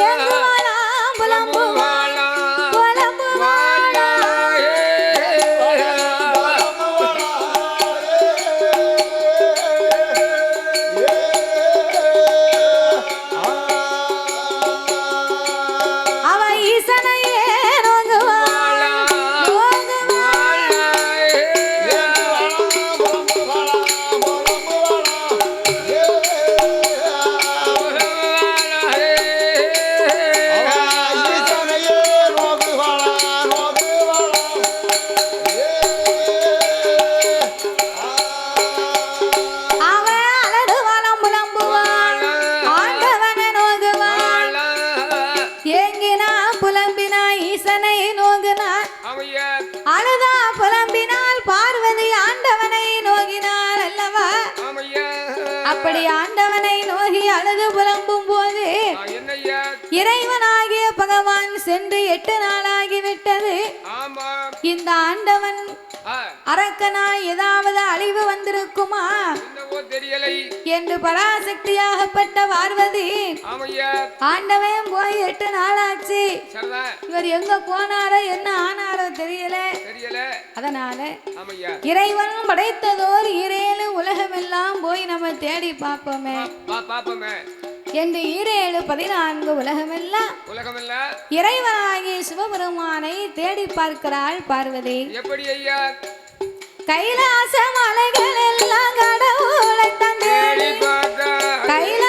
yeah. அப்படி ஆண்டவனை நோகி அழுது புலம்பும் போது இறைவனாகிய பகவான் சென்று எட்டு நாளாகிவிட்டது. இந்த ஆண்டவன் ஆ, அரக்கனால் ஏதாவது அழிவு வந்திருக்குமா? தெரியலை. என்று பராசக்தியாகப்பட்ட பார்வதி ஆண்டவன் போய் எட்டு நாளாச்சு. இவர் எங்க போனாரோ என்ன ஆனாரோ தெரியல. அதனால இறைவன் படைத்ததோர் ஈரேழு உலகமெல்லாம் போய் நம்ம தேடி பார்ப்போமே. பா என்று ஈரேழு பதினான்கு உலகமெல்லாம் உலகமல்ல இறைவனாகிய சிவபெருமானை தேடி பார்க்கிறாள் பார்வதி. எப்படி ஐயா? கைலாச மலைகள் எல்லாம் கடவுளை தேடி தந்தேடி கைலாச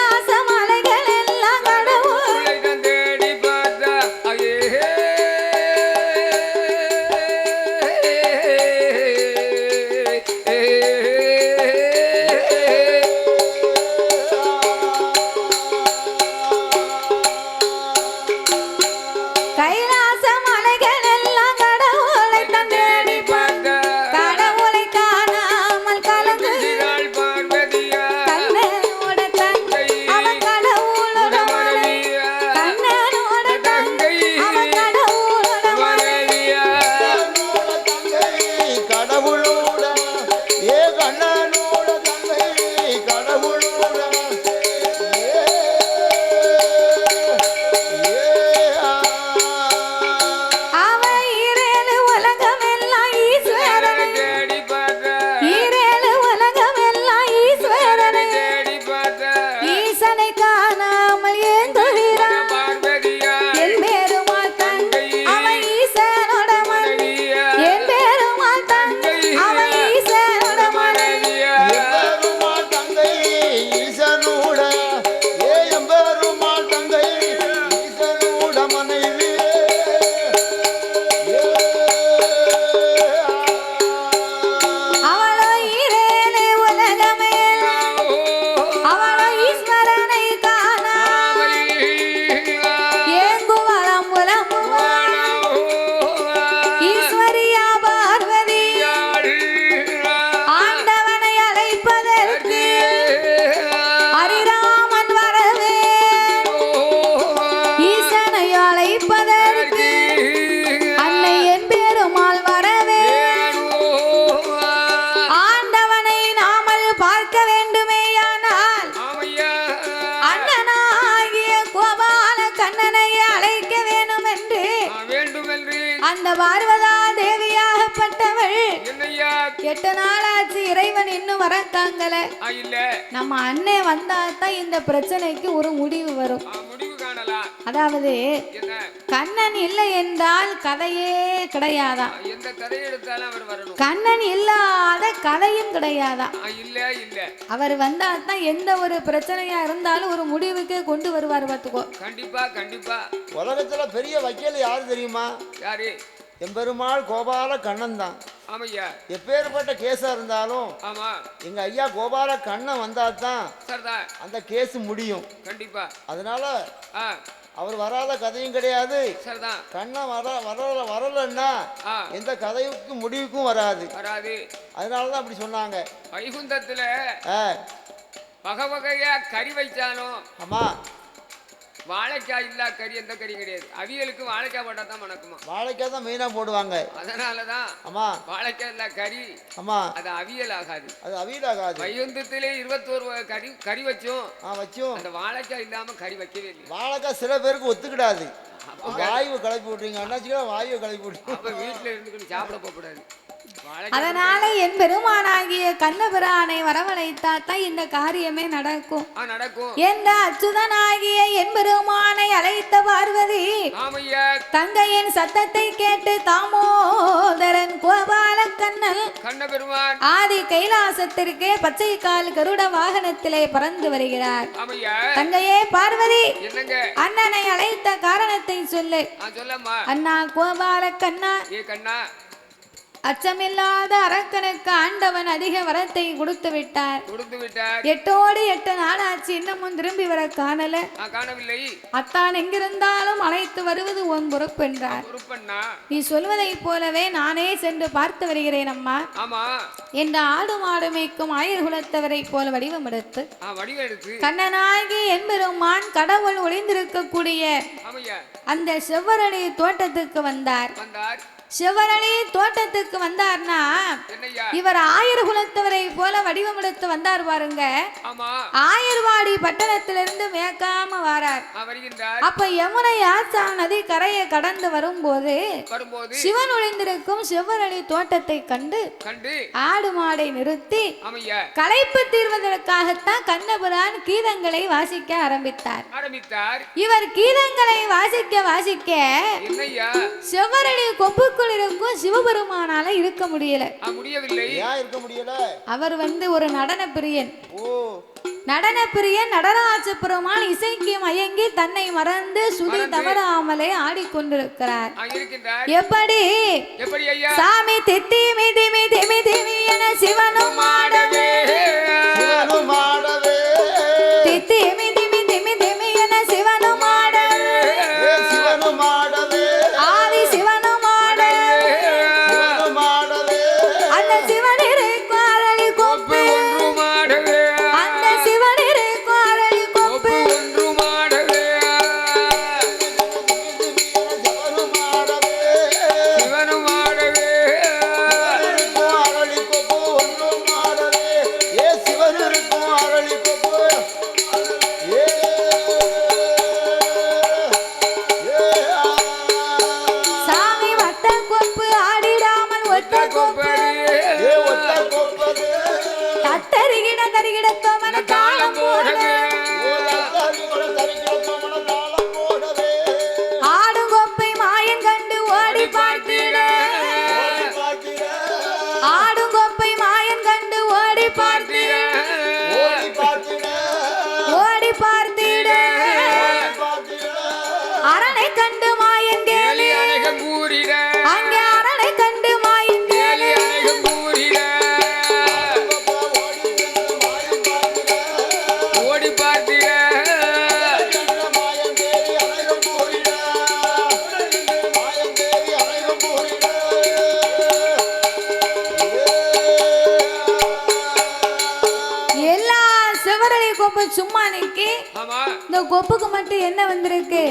பார்வதா தேவியாகப்பட்டவள். என்னையா? எட்டு நாளாச்சு இறைவன் இன்னும் இல்ல. நம்ம அண்ணன் வந்தா தான் இந்த பிரச்சனைக்கு ஒரு முடிவு வரும். ஆ, முடிவு காணலாம் அதாவது கண்ணன் இல்லை என்றால் கதையே வரணும். கண்ணன் இல்லாத கதையும் இல்ல அவர் வந்தா தான் எந்த ஒரு பிரச்சனையா இருந்தாலும் ஒரு முடிவுக்கு கொண்டு வருவார் பார்த்துக்கோ. கண்டிப்பா கண்டிப்பா. உலகத்துல பெரிய வக்கீல் யாரு தெரியுமா? யாரு? எம்பெருமாள் கோபால கண்ணன் தான் ஆமையா? எப்பேற்பட்ட கேஸா இருந்தாலும் ஆமா. எங்க ஐயா கோபால கண்ணன் வந்தா தான் சரிதான். அந்த கேஸ் முடியும். கண்டிப்பா. அதனால அவர் வராத கதையும் கிடையாது. சரிதான். கண்ணன் வர வரல வரலன்னா எந்த கதைக்கு முடிவுக்கும் வராது. வராது. அதனால தான் அப்படி சொன்னாங்க. வைகுந்தத்துல வகை வகையா கறி வைச்சாலும் ஆமா. வாழைக்காய் இல்லா கறி எந்த கறியும் கிடையாது. அவியலுக்கு வாழைக்காய் போட்டா தான் மணக்குமா வாழைக்காய் தான் மெயினாக போடுவாங்க. அதனாலதான் ஆமா. வாழைக்காய் இல்லா கறி ஆமா. அது அவியல் ஆகாது அது அவியலாகாது. வைகுந்தத்திலே இருபத்தோரு கறி கறி வச்சோம். வச்சும். அந்த வாழைக்காய் இல்லாம கறி வைக்கவே இல்லை வாழைக்காய் சில பேருக்கு ஒத்துக்கிடாது. வாயுவை கிளப்பி விட்றீங்க. அண்ணாச்சிக்கா வாயுவை கிளப்பி விட்றீங்க. அப்ப வீட்டுல இருந்துக்கிட்டு சாப்பிட போகக்கூடாது. வாழைக்காய் அதனால என் பெருமானாகிய கண்ணபிரானை வரவழைத்தாத்தான் இந்த காரியமே நடக்கும். நடக்கும். என்ற அச்சுதனாகிய என் பெருமானை அழைத்த பார்வதி தங்கையின் சத்தத்தை கேட்டு தாமோதரன் கோபால கண்ணன் கண்ண பெருமான் ஆதி கைலாசத்திற்கே பச்சை கால் கருட வாகனத்திலே பறந்து வருகிறார். தங்கையே பார்வதி அண்ணனை அழைத்த காரணத்தை சொல்லு. அண்ணா கோபால கண்ணா. அச்சமில்லாத அரக்கனுக்கு ஆண்டவன் அதிக வரத்தை கொடுத்து விட்டார். கொடுத்து விட்டார். எட்டோடு எட்டு நாளாச்சு இன்னமும் திரும்பி வர காணல. காணவில்லை. அத்தான் எங்கிருந்தாலும் அழைத்து வருவது உன் பொறுப்பென்றார். பொறுப்பண்ணா? நீ சொல்வதைப் போலவே நானே சென்று பார்த்து வருகிறேன் அம்மா. ஆமா. என்ற ஆடு மாடு மேய்க்கும் ஆயர் குலத்தவரைப் போல வடிவம் எடுத்து கண்ணனாகி என்பெருமான் கடவுள் ஒளிந்திருக்கக்கூடிய அந்த செவ்வரளி தோட்டத்துக்கு வந்தார். வந்தார். செவ்வரளி தோட்டத்துக்கு வந்தார்னா இவர் ஆயர் குலத்தவரை போல வடிவம் எடுத்து வந்தார் பாருங்க. ஆயர்வாடி பட்டணத்திலிருந்து மேற்காம வாரார். அப்ப யமுனை ஆச்சா நதி கரையை கடந்து வரும்போது சிவன் ஒளிந்திருக்கும் செவ்வரளி தோட்டத்தை கண்டு ஆடு மாடை நிறுத்தி களைப்பு தீர்வதற்காகத்தான் கண்ணபுரான் கீதங்களை வாசிக்க ஆரம்பித்தார். இவர் கீதங்களை வாசிக்க வாசிக்க என்னய்யா? செவ்வரளி இருக்கும் சிவபெருமானால இருக்க முடியல. ஆ முடியவில்லை. ஏன் இருக்க முடியல? அவர் வந்து ஒரு நடன பிரியன். ஓ. நடன பிரியன் நடராஜ பெருமான் இசைக்கு மயங்கி தன்னை மறந்து சுதி தவறாமலே ஆடிக்கொண்டிருக்கிறார். எப்படி? எப்படி ஐயா? சாமி தித்தி மிதி மிதி மிதி என சிவனும் ஆடவே. கொப்புக்கு மட்டும் என்ன வந்திருக்கு?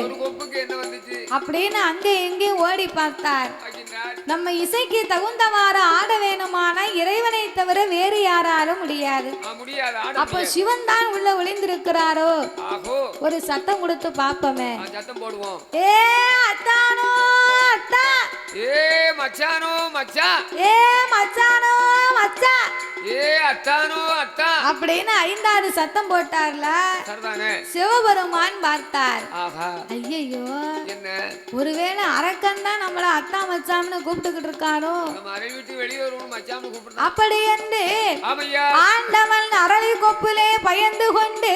அப்படின்னு அங்க எங்கேயும் ஓடி பார்த்தார். நம்ம இசைக்கு தகுந்தவாறு ஆட வேணுமானா இறைவனை தவிர வேறு யாராலும் முடியாது. அப்ப. சிவன் தான் உள்ள ஒளிந்திருக்கிறாரோ? ஒரு சத்தம் கொடுத்து பாப்போமே ஏ அத்தானோ அத்தா. ஏ மச்சானோ மச்சான் ஏ மச்சானோ மச்சான் ஏ அத்தானோ அத்தா. அப்படின்னு ஐந்தாறு சத்தம் போட்டார்ல. சிவபெருமான் பார்த்தார். என்ன? ஒருவேளை அரக்கன் தான் நம்மள அத்தா மச்சான்னு கூப்பிட்டுக்கிட்டு இருக்காரோ? அப்படி என்று ஆண்டவன் அரளி கொப்பிலே பயந்து கொண்டு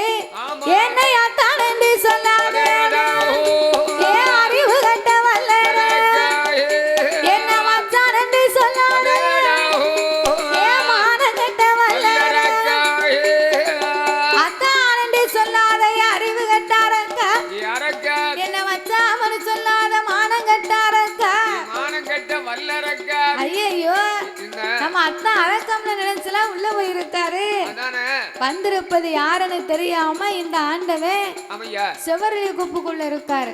வந்திருப்பது யாருன்னு தெரியாம இந்த ஆண்டவன் ஆமையா. செவரளி குப்புக்குள்ள இருக்காரு.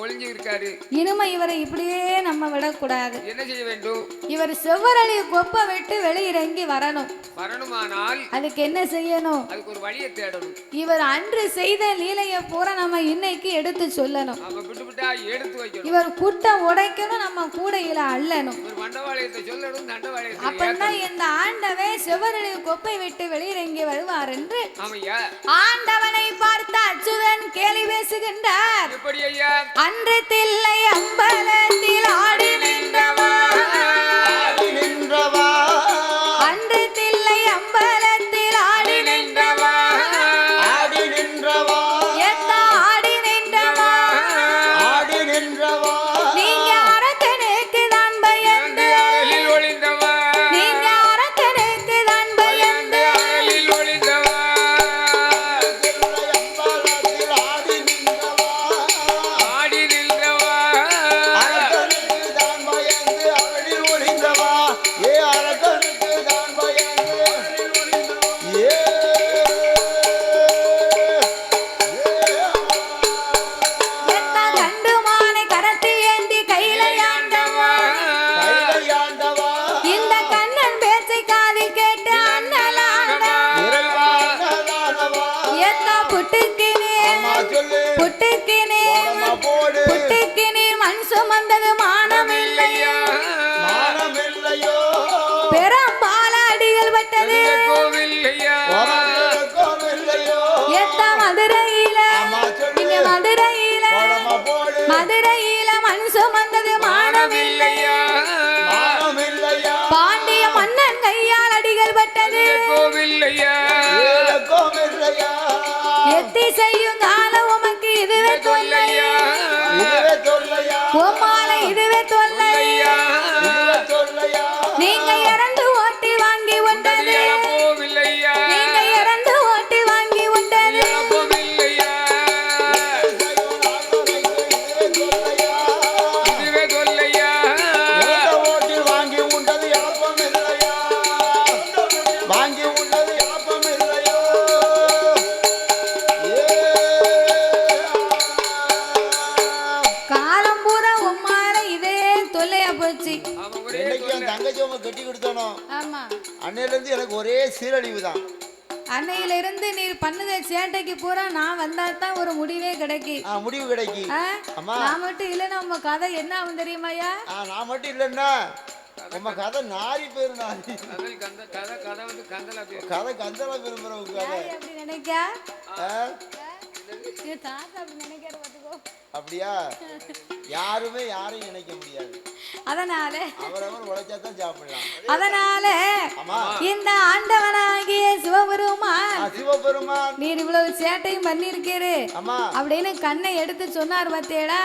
ஒளிஞ்சு இருக்காரு இனிமே இவரை இப்படியே நம்ம விடக்கூடாது. என்ன செய்ய வேண்டும்? இவர் செவ்வரளி கொப்பை விட்டு வெளியிறங்கி வரணும். வரணுமானால் அதுக்கு என்ன செய்யணும்? அதுக்கு ஒரு வழியை தேடணும். இவர் அன்று செய்த லீலையை பூரா நம்ம இன்னைக்கு எடுத்து சொல்லணும். எடுத்து வைக்கணும். இவர் குட்டை உடைக்கணும் நம்ம கூடையில அள்ளணும். மண்டவாளையத்தை சொல்லணும் தண்டவாளையத்தை இந்த ஆண்டவே செவ்வரளி கொப்பை விட்டு வெளியிறங்கி வருவார் என்று ஆண்டவனை பார்த்த அச்சுதன் கேலி பேசுகின்றார். எப்படி ஐயா? அன்று தில்லை அம்பலத்தில் ஆடினேன். எத்தி நான் மட்டும் இல்லைன்னா உங்க கதை என்ன ஆகும் தெரியுமாயா நான் மட்டும் இல்லைன்னா உங்க கதை நாரி பேரு நாரி. கதை கந்த கதை கதை வந்து கந்தலா பேர் கதை கந்தல கதை. அப்படி நினைக்கா? தாத்தா அப்படி நினைக்கிற பார்த்துக்கோ அப்படியா? யாருமே யாரையும் நினைக்க முடியாது. அதனால அவரவர் உழைச்சா தான் சாப்பிடலாம். அதனால இந்த ஆண்டவனாகிய சிவபெருமான் சிவபெருமான். நீர் இவ்வளவு சேட்டையும் பண்ணிருக்கீரு அப்படின்னு கண்ணை எடுத்து சொன்னார் பார்த்தேடா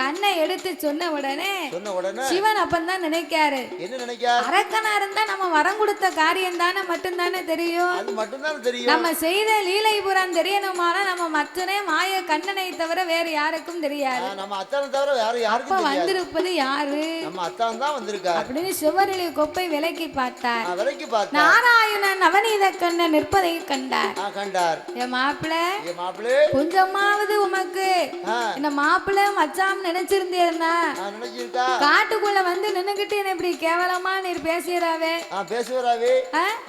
கண்ணை எடுத்து சொன்ன உடனே சொன்ன உடனே சிவன் அப்பந்தான் நினைக்காரு. என்ன நினைக்கார்? அரக்கனா இருந்தா நம்ம வரம் கொடுத்த காரியம் தானே மட்டும்தானே தெரியும்? அது மட்டும்தான் தெரியும். நம்ம செய்த லீலை புறம் தெரியணுமானா நம்ம மற்றனே மாய கண்ணனை தவிர வேற யாருக்கும் தெரியாது. நம்ம அத்தானை தவிர வேற யாருக்கும் தெரியாது. வந்திருப்பது யாரு? நம்ம அத்தான் தான் வந்திருக்கார். அப்படின்னு சிவனிலை கொப்பை விலக்கி பார்த்தார். விலைக்கு பார்த்தேன் நாராயணன் நவநீத கண்ணன் நிற்பதை கண்டார். கண்டார். என் மாப்பிள்ள ஏ மாப்பிள்ளை கொஞ்சமாவது உமக்கு. இந்த மாப்பிள்ள மச்சாம் நினைச்சிருந்தேன்னா நான் நினைச்சிருக்கா? காட்டுக்குள்ள வந்து நின்னுகிட்டு என்ன இப்படி கேவலமா நீர் பேசுறாவே?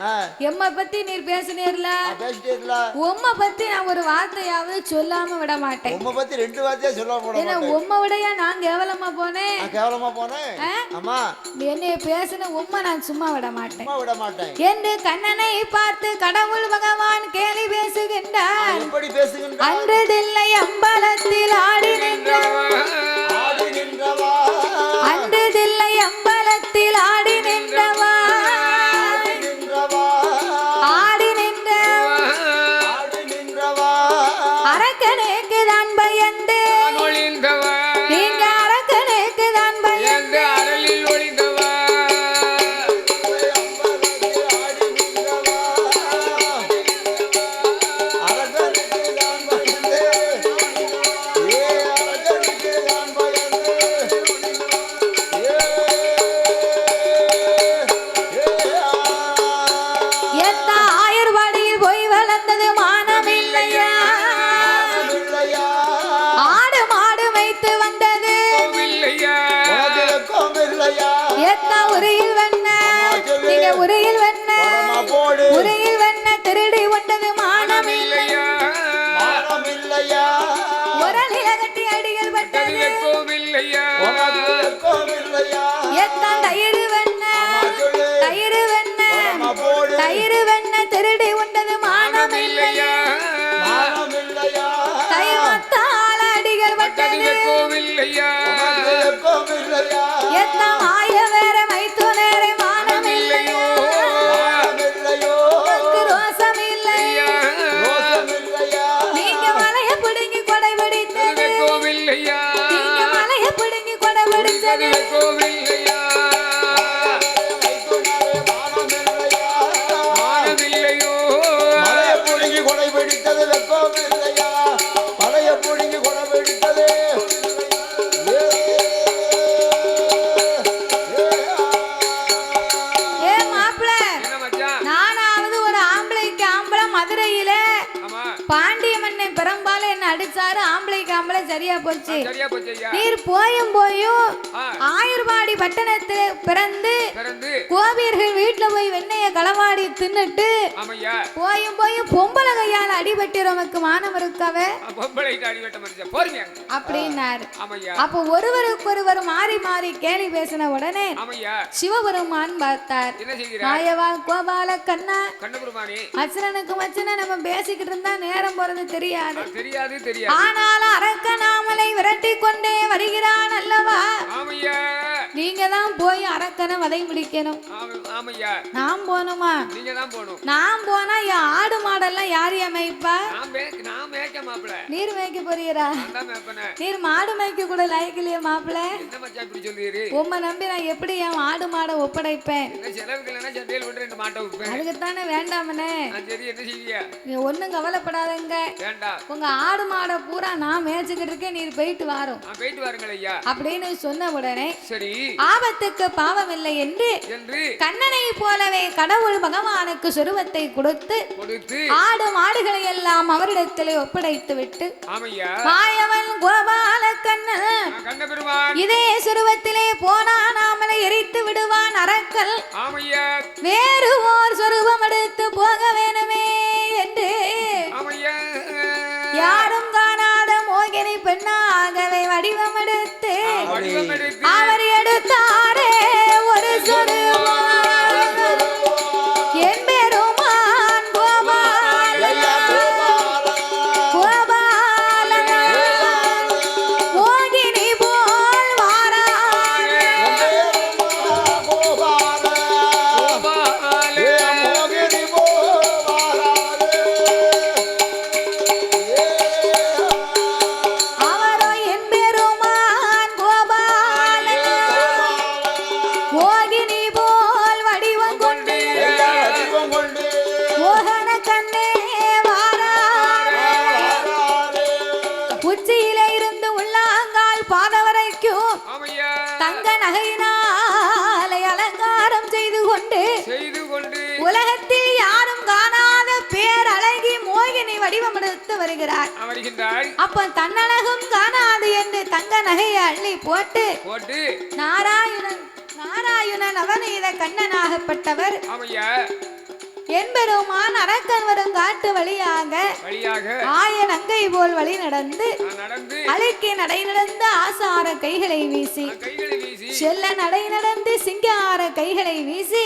ஆ எம்ம பத்தி நீர் பேசுனீர்ல? நான் பேசிட்டே இருக்கலாம் உம்மை பத்தி நான் ஒரு வார்த்தையாவது சொல்லாம விட மாட்டேன். உம்மை பத்தி ரெண்டு வார்த்தையா சொல்ல போட ஏன்னா உம்மை விடையா நான் கேவலமா போனேன். நான் கேவலமா போனேன்? ஆமா என்னைய பேசின உம்மை நான் சும்மா விட மாட்டேன். சும்மா விட மாட்டேன். என்று கண்ணனை பார்த்து கடவுள் பகவான் கேலி பேசுகின்றார். எப்படி பேசுகின்ற அன்றதில்லை அம்பலத்தில் ஆடி நின்றவா ஆடி நின்றவா அன்றதில்லை அம்பலத்தில் ஆடி இல்லையா எத்தான் நீர் போயும் போயும் ஆயுர்வாடி பட்டணத்தில் பிறந்து கோபியர்கள் வீட்டுல போய் வெண்ணெய களவாடி தின்னுட்டு போயும் போயும் பொம்பளை கையால அடிபட்டு நமக்கு மானம் இருக்காவே அப்படின்னாரு. அப்போ ஒருவருக்கு ஒருவர் மாறி மாறி கேலி பேசின உடனே சிவபெருமான் பார்த்தார். மாயவா கோபால கண்ணா அச்சனனுக்கு மச்சன நம்ம பேசிக்கிட்டு இருந்தா நேரம் போறது தெரியாது. தெரியாது தெரியாது. ஆனாலும் அரக்க போய் விதை வதை முடிக்கணும் ஆம- ஆமையா போகணுமா நீங்க போனா என் ஆடு மாடெல்லாம் யார் அமைப்பா நீர் மேய்க்க போறீரா நீர் மாடு மேய்க்க கூட லாய்க்கு இல்லையா மாப்பிள்ள என்ன நம்பி நான் எப்படி என் ஆடு மாடை ஒப்படைப்பேன் அதுக்குத்தானே வேண்டாமனே நான் நீ ஒன்றும் கவலைப்படாதங்க உங்க ஆடு மாடை பூரா நான் மேய்ச்சிக்கிட்டு இருக்கேன் நீர் போயிட்டு வாரோம் அப்படின்னு சொன்ன உடனே சரி ஆபத்துக்கு பாவ இல்லை என்று கண்ணனை போலவே கடவுள் பகவானுக்கு சொருவத்தை கொடுத்து ஆடு மாடுகளை எல்லாம் அவரிடத்திலே ஒப்படைத்து விட்டு மாயவன் கோபால கண்ணன் இதே சுருவத்திலே போனா நாமலை எரித்து விடுவான் அரக்கல் வேறு ஓர் சொருவம் எடுத்து போக வேணுமே என்று யாரும் காணாத மோகினி பெண்ணாகவே வடிவம் எடுத்து கொண்டு செய்து கொண்டு உலகத்தில் யாரும் காணாத பேரழகி மோகினி வடிவம் எடுத்து வருகிறார். வருகின்றாய் அப்ப தன்னழகும் காணாது என்று தங்க நகையை அள்ளி போட்டு போட்டு நாராயணன் நாராயணன் அவநீத கண்ணனாகப்பட்டவர். என்பெருமான் அரக்கன் வரும் காட்டு வழியாக வழியாக ஆய நங்கை போல் வழி நடந்து அழுக்கி நடை நடந்து ஆசார கைகளை வீசி செல்ல நடை நடந்து சிங்கார கைகளை வீசி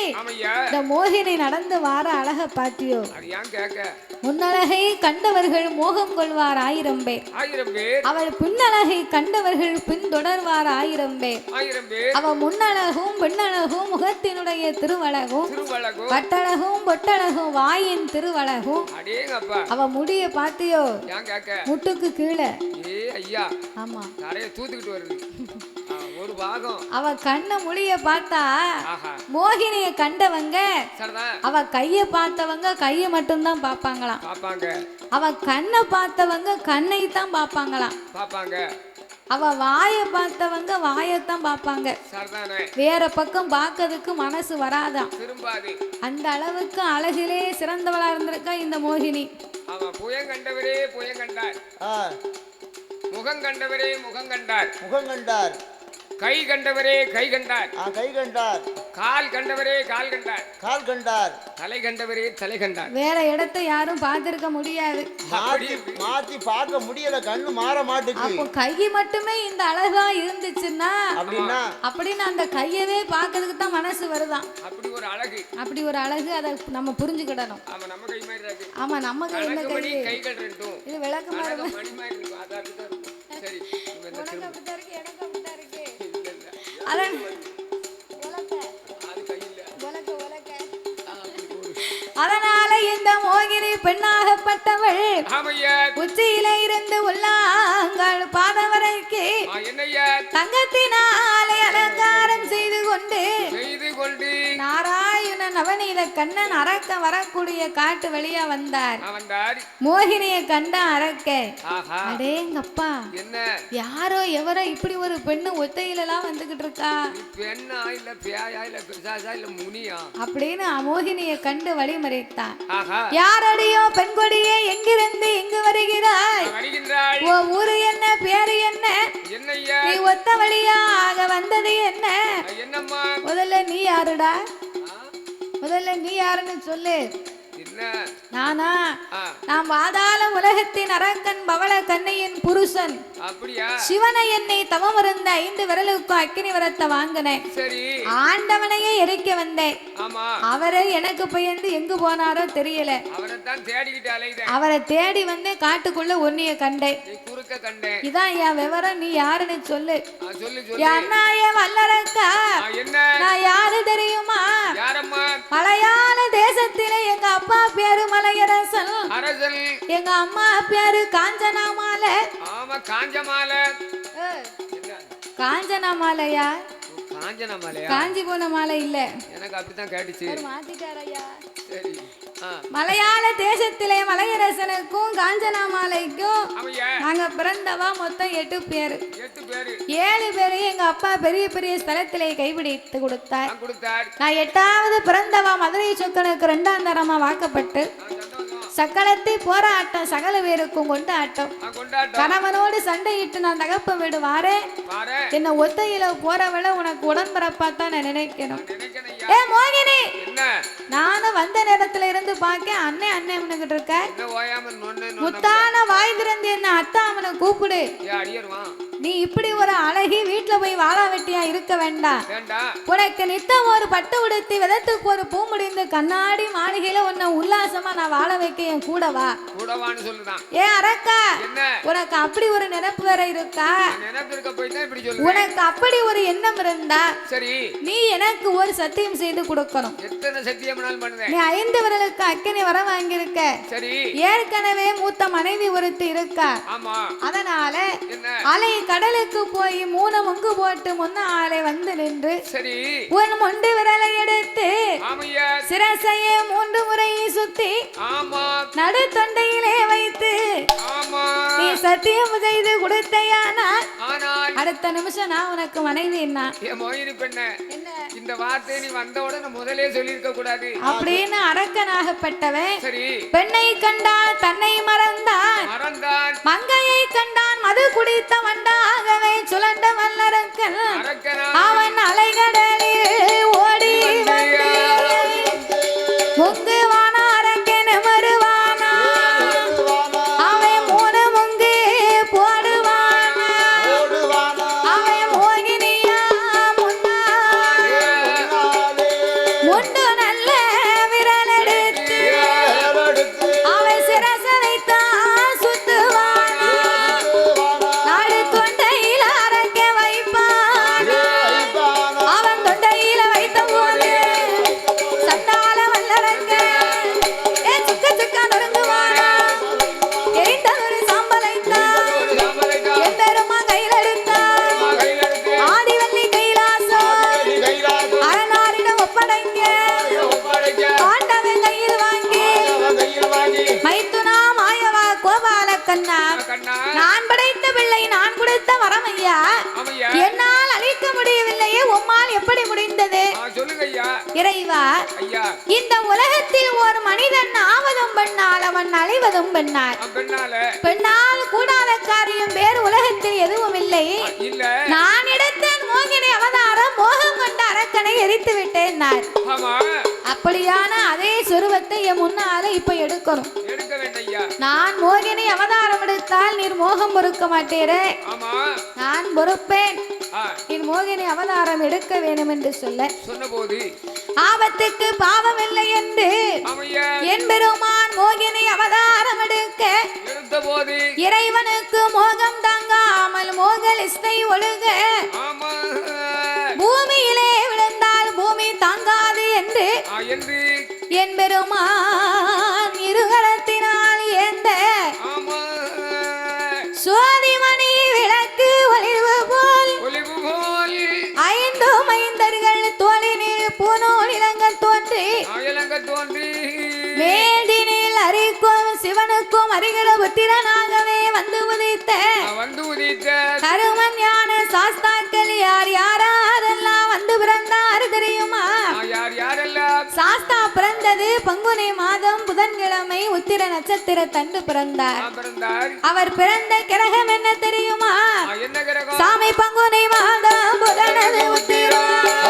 இந்த மோகினி நடந்து வார அழக கேட்க? முன்னழகை கண்டவர்கள் மோகம் கொள்வார் ஆயிரம் பேர் அவள் பின்னழகை கண்டவர்கள் பின்தொடர்வார் ஆயிரம் பேர் அவ முன்னழகும் பெண்ணழகும் முகத்தினுடைய திருவழகும். பட்டழகும் பொட்டழகும் வாயின் திருவழகும். அவ முடிய பாத்தியோ? முட்டுக்கு கீழே. ஆமா. நிறைய தூத்துக்கிட்டு வருது. ஒரு பாகம். அவ கண்ண முடிய பார்த்தா மோகினிய கண்டவங்க அவ கைய பார்த்தவங்க கைய மட்டும்தான் பார்ப்பாங்களாம். பாப்பாங்க அவ கண்ணை பார்த்தவங்க கண்ணை தான் பார்ப்பாங்களாம். பாப்பாங்க அவ வாய பார்த்தவங்க வாயத்தான் பார்ப்பாங்க. சரிதானே? வேற பக்கம் பார்க்கறதுக்கு மனசு திரும்பாது. அந்த அளவுக்கு அழகிலே சிறந்தவளா இருந்திருக்கா இந்த மோகினி. கண்டவரே புயங் கண்டார். முகம் கண்டவரே முகம் கண்டார். முகம் கண்டார். கை கண்டவரே கை கண்டார். ஆ, கை கண்டார். கால் கண்டவரே கால் கண்டார். கால் கண்டார். தலை கண்டவரே தலை கண்டார். வேற இடத்தை யாரும் பார்த்திருக்க முடியாது. மாத்தி மாத்தி பார்க்க முடியல கண்ணு மாற மாட்டுக்கு. அப்போ கை மட்டுமே இந்த அழகா இருந்துச்சுன்னா அப்படின்னா? அப்படின்னு அந்த கையவே பார்க்கறதுக்கு தான் மனசு வருதாம் அப்படி ஒரு அழகு. அப்படி ஒரு அழகு அதை நம்ம புரிஞ்சுக்கிடணும். ஆமா நம்ம கை மாதிரி இருக்கு. ஆமா நம்ம கை கை கைகள் ரெண்டும். இது விளக்கு மாதிரி சரி போடு. அதனால இந்த மோகினி பெண்ணாகப்பட்டவள். உச்சியில இருந்து உள்ளாங்கால் பாதம் வரைக்கு தங்கத்தினாலே அலங்காரம் செய்து கொண்டு நாராயண நவநீத கண்ணன் அரக்க வரக்கூடிய காட்டு வழியா வந்தார். மோகினிய கண்ட அரக்க ஆஹா. அடேங்கப்பா யாரோ எவரோ இப்படி ஒரு பெண்ணு ஒத்தையிலலாம் வந்துகிட்டு இருக்கா? பெண்ணா இல்ல பேயா இல்ல பிசாசா இல்ல முனியா? அப்படின்னு அமோகினிய கண்டு வழிமறைத்தான். ஆஹா யாரடியோ பெண்கொடியே எங்கிருந்து இங்கு வருகிறாய்? ஓ ஊரு என்ன பேரு என்ன? நீ ஒத்த வழியாக வந்தது என்ன? முதல்ல நீ யாருடா? முதல்ல நீ யாருன்னு சொல்லு. நானா? நான் பாதாள உலகத்தின் அரக்கன் பவள கண்ணையின் புருஷன். சிவனை என்னை தவம் இருந்த ஐந்து விரலுக்கும் அக்கினி வரத்தை வாங்கினேன். ஆண்டவனையே எரிக்க வந்தேன். அவரே எனக்கு பயந்து எங்கு போனாரோ தெரியல. தேடிக்கிட்டு அவரை தேடி வந்து காட்டுக்குள்ள ஒன்னிய கண்டேன். நீ குறுக்க கண்டேன். இதான் என் விவரம் நீ யாருன்னு சொல்லு. ஆ, சொல்லு சொல்லு. என் வல்லரக்கா. ஆ, என்ன? நான் யாரு தெரியுமா? யாரம்மா? மலையாள தேசத்திலே எங்க அப்பா பேரு மலையரசன். அரசன். எங்க அம்மா பேரு காஞ்சனாமால. ஆமா காஞ்சமாலை. என்ன? காஞ்சனாமாலையா? ஓ, காஞ்சன மலையா காஞ்சி போன மாலை இல்ல. எனக்கு அப்படித்தான் கேட்டுச்சு. மாத்திட்டாரையா சரி. மலையாள தேசத்திலே மலையரசனுக்கும் காஞ்சனாமாலைக்கும் ஆமையா நாங்க பிறந்தவா மொத்தம் எட்டு பேரு. ஏழு பேரையும் எங்க அப்பா பெரிய பெரிய ஸ்தலத்திலே கைபிடித்து கொடுத்தார். நான் கொடுத்தார். நான் எட்டாவது பிறந்தவா மதுரை சொக்கனுக்கு ரெண்டாம் தரமா வாக்கப்பட்டு சக்களத்தை போராட்டம் சகல பேருக்கும் கொண்டாட்டம். கணவனோடு சண்டையிட்டு நான் தகப்ப வீடு வாரேன் வார. என்ன ஒத்தையில போறவள உனக்கு உடன்பரப்பா தான் நான் நினைக்கணும். ஏ மோகினி. நானும் வந்த நேரத்துல இருந்து பார்க்க அண்ணன் அண்ணன் கிட்ட இருக்க. முத்தான வாய் திறந்து என்ன அத்தா அவனை கூப்பிடு. நீ இப்படி ஒரு அழகி வீட்டுல போய் வாழா வெட்டியா இருக்க வேண்டாம் உனக்கு நித்தம் ஒரு பட்டு உடுத்தி விதத்துக்கு ஒரு பூ முடிந்து கண்ணாடி மாளிகையில உன்னை உல்லாசமா நான் வாழ வைக்க என் கூட வா. ஏ அரக்கா. உனக்கு அப்படி ஒரு நினைப்பு வேற இருக்கா? உனக்கு அப்படி ஒரு எண்ணம் இருந்தா சரி. நீ எனக்கு ஒரு சத்தியம் செய்து கொடுக்கணும். எத்தனை சத்தியம்னாலும் பண்ணுவேன் நீ ஐந்து விரலுக்கு அக்கினி வர வாங்கியிருக்க. சரி. ஏற்கனவே மூத்த மனைவி ஒருத்தி இருக்கா. ஆமா. அதனால அலை கடலுக்கு போய் மூணு முங்கு போட்டு முன்னாலே வந்து நின்று சரி. உன் மொண்டு விரலை எடுத்து சிரசையே மூன்று முறை சுத்தி நடு தொண்டையிலே வைத்து நீ சத்தியம் செய்து கொடுத்தையானால் அடுத்த நிமிஷம் நான் உனக்கு மனைவி என்ன? என்ன? இந்த வார்த்தையை நீ வந்த உடனே முதலே சொல்லியிருக்க கூடாது. அப்படின்னு அரக்கனாகப்பட்டவன் சரி. பெண்ணை கண்டான் தன்னை மறந்தான். மறந்தான். மங்கையை கண்டான் மது குடித்த வண்டாகவே சுழண்ட வல்லரக்கன். அவன் அலைகடலில் ஓடி வந்து இறைவா இந்த உலகத்தில் ஒரு மனிதன் ஆவதும் பெண்ணால் அவன் அழைவதும் பெண்ணால். பெண்ணால் கூடாத காரியம் வேறு உலகத்தில் எதுவும் இல்லை. நான் எடுத்த மோகினி அவதாரம் மோகம் கொண்ட அரக்கனை எரித்து விட்டேன் அப்படியான அதே சுருவத்தை என் முன்னால இப்ப எடுக்கணும். நான் மோகினி அவதாரம் எடுத்தால் நீர் மோகம் பொறுக்க மாட்டேற நான் பொறுப்பேன். என் மோகினி அவதாரம் எடுக்க வேண்டும் என்று சொல்ல சொன்னபோது ஆபத்துக்கு பாவம் இல்லை என்று என் பெருமான் மோகினி அவதாரம் எடுக்க எடுத்தபோது இறைவனுக்கு மோகம் தாங்காமல் மோகலிஸ்தை ஒழுக பூமியிலே விழுந்தால் பூமி தாங்காது என்று என் பெருமான் இருகலத்தில் அயலங்க அரிக்கும் சிவனுக்கும் அருகிற புத்திரனாகவே வந்து உதித்த வந்து உதித்த. கருமன் ஞான சாஸ்தாக்கள் யார் யாரெல்லாம் வந்து பிறந்தார் தெரியுமா? யார் யாரெல்லாம்? சாஸ்தா பிறந்தது பங்குனை மாதம் புதன்கிழமை உத்திர நட்சத்திர தண்டு பிறந்தார். அவர் பிறந்த கிரகம் என்ன தெரியுமா? சாமி பங்குனி மாதம் புதனது உத்திரம்.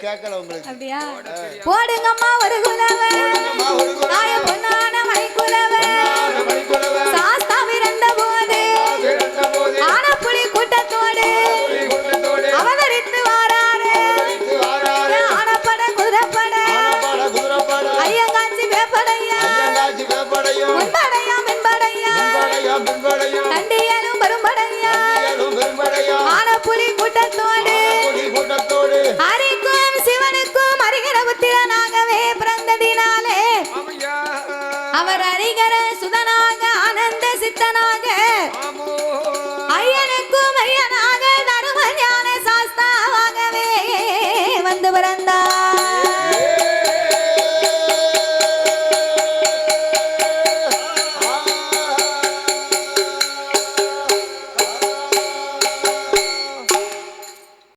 கேட்கல உங்களுக்கு. அப்படியா? போடுங்கம்மா ஒரு குலவை